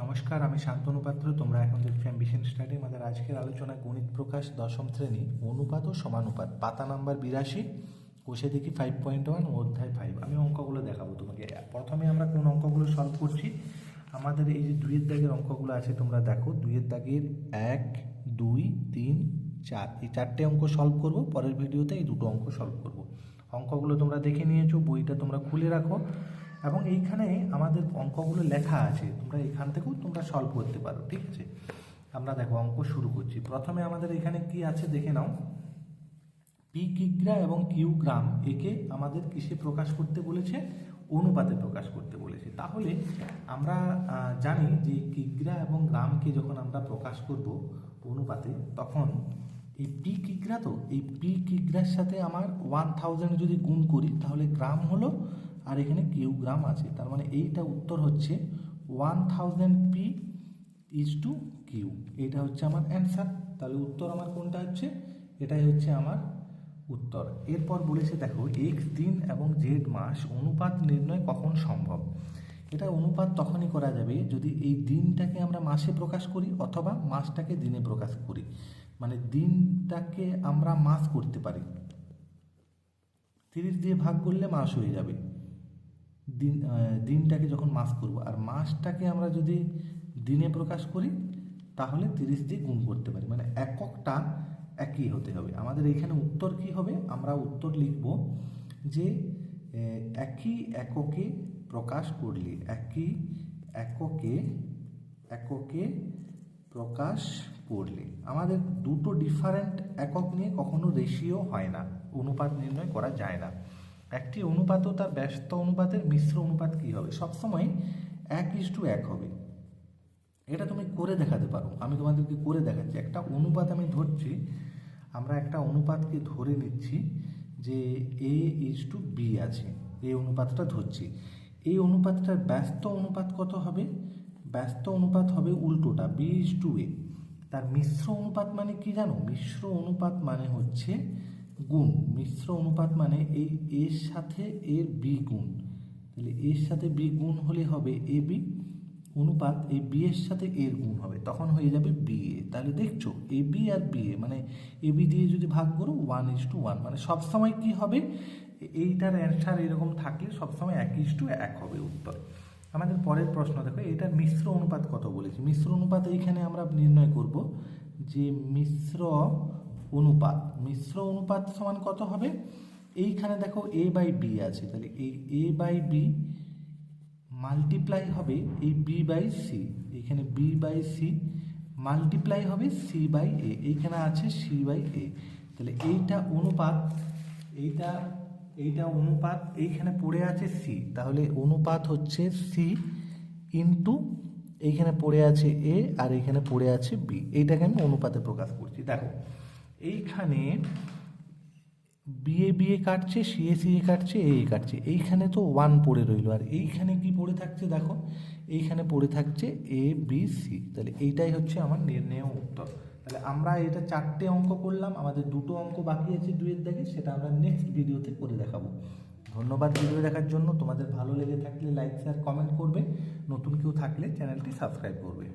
নমস্কার, আমি শান্তনু পাত্র। তোমরা এখন দেখছ অ্যাম্বিশন স্টাডি। আমাদের আজকের আলোচনা গণিত প্রকাশ, দশম শ্রেণি, অনুপাত ও সমানুপাত। পাতা নাম্বার বিরাশি, কোষে দেখি ফাইভ পয়েন্ট ওয়ান অধ্যায় ফাইভ আমি অঙ্কগুলো দেখাবো তোমাকে। প্রথমে আমরা কোন অঙ্কগুলো সলভ করছি। আমাদের এই যে দুইয়ের দাগের অঙ্কগুলো আছে, তোমরা দেখো। দুইয়ের দাগের এক, দুই, তিন, চার। এই চারটে অঙ্ক সলভ করব। পরের ভিডিওতে এই দুটো অঙ্ক সলভ করব। অঙ্কগুলো তোমরা দেখে নিয়েছো, বইটা তোমরা খুলে রাখো। এবং এইখানে আমাদের অঙ্কগুলো লেখা আছে। তোমরা এখান থেকেও তোমরা সলভ করতে পারো, ঠিক আছে? আমরা দেখো অঙ্ক শুরু করছি। প্রথমে আমাদের এখানে কি আছে দেখে নাও। পি কিগ্রা এবং কিউ গ্রাম, একে আমাদের কিসে প্রকাশ করতে বলেছে? অনুপাতে প্রকাশ করতে বলেছে। তাহলে আমরা জানি যে কিগ্রা এবং গ্রামকে যখন আমরা প্রকাশ করব অনুপাতে, তখন এই পি কিগ্রা তো, এই পি কিগ্রার সাথে আমার ওয়ান থাউজেন্ড যদি গুণ করি, তাহলে গ্রাম হলো আর এখানে কিউ গ্রাম আছে। তার মানে এইটা উত্তর হচ্ছে one thousand P is to Q এটা হচ্ছে আমার অ্যান্সার তাহলে উত্তর আমার কোনটা হচ্ছে? এটাই হচ্ছে আমার উত্তর। এরপর বলেছে, দেখো এক্স দিন এবং জেড মাস অনুপাত নির্ণয় কখন সম্ভব? এটা অনুপাত তখনই করা যাবে যদি এই দিনটাকে আমরা মাসে প্রকাশ করি অথবা মাসটাকে দিনে প্রকাশ করি। মানে দিনটাকে আমরা মাস করতে পারি। তিরিশ দিয়ে ভাগ করলে মাস হয়ে যাবে। দিন দিনটাকে যখন মাস করব, আর মাসটাকে আমরা যদি দিনে প্রকাশ করি, তাহলে তিরিশ দিয়ে গুণ করতে পারি। মানে এককটা একই হতে হবে। আমাদের এখানে উত্তর কি হবে? আমরা উত্তর লিখব যে একই এককে প্রকাশ করলে, একই এককে এককে প্রকাশ করলে, আমাদের দুটো ডিফারেন্ট একক নিয়ে কখনো রেশিও হয় না। অনুপাত নির্ণয় করা যায় না। একটি অনুপাত ও তার ব্যস্ত অনুপাতের মিশ্র অনুপাত কি হবে? সবসময় এক ইস টু এক হবে। এটা তুমি করে দেখাতে পারো। আমি তোমাদেরকে করে দেখাচ্ছি। একটা অনুপাত আমি ধরছি, আমরা একটা অনুপাতকে ধরে নিচ্ছি যে এ ইজ টু বি আছে। এই অনুপাতটা ধরছি। এই অনুপাতটার ব্যস্ত অনুপাত কত হবে? ব্যস্ত অনুপাত হবে উল্টোটা, বি ইজ টু এ। তার মিশ্র অনুপাত মানে কি জানো? মিশ্র অনুপাত মানে হচ্ছে গুণ, মিশ্র অনুপাত মানে এই এর সাথে এর বি গুণ। তাহলে এর সাথে বি গুণ হলে হবে এ বি অনুপাত এই বি এর সাথে এর গুণ হবে, তখন হয়ে যাবে বি এ তাহলে দেখছ A B R B A মানে এ বি দিয়ে যদি ভাগ করো ওয়ান ইস টু ওয়ান মানে সবসময় কি হবে? এইটার অ্যান্সার এরকম থাকলে সবসময় এক ইস টু এক হবে উত্তর। আমাদের পরের প্রশ্ন, দেখো, এটার মিশ্র অনুপাত কত বলেছি? মিশ্র অনুপাত এইখানে আমরা নির্ণয় করব যে মিশ্র অনুপাত, মিশ্র অনুপাত সমান কত হবে? এইখানে দেখো এ বাই বি আছে, তাহলে এই এ বাই বি মাল্টিপ্লাই হবে এই বি বাই সি এখানে বি বাই সি মাল্টিপ্লাই হবে সি বাই এ এইখানে আছে সি বাই এ তাহলে এইটা অনুপাত, এইটা এইটা অনুপাত, এইখানে পড়ে আছে সি তাহলে অনুপাত হচ্ছে সি ইন্টু এইখানে পড়ে আছে এ আর এইখানে পড়ে আছে বি এইটাকে আমি অনুপাতে প্রকাশ করছি। দেখো এইখানে বিএ বিএ কাটছে সিএ সিএ কাটছে এ এ কাটছে। এইখানে তো ওয়ান পড়ে রইল। আর এইখানে কি পড়ে থাকছে দেখো? এইখানে পড়ে থাকছে এ বি সি তাহলে এইটাই হচ্ছে আমার নির্ণয় উত্তর। তাহলে আমরা এটা চারটে অঙ্ক করলাম। আমাদের দুটো অঙ্ক বাকি আছে দুইয়ের দাগে সেটা আমরা নেক্সট ভিডিওতে করে দেখাবো। ধন্যবাদ ভিডিও দেখার জন্য। তোমাদের ভালো লেগে থাকলে লাইক শেয়ার কমেন্ট করবে। নতুন কেউ থাকলে চ্যানেলটি সাবস্ক্রাইব করবে।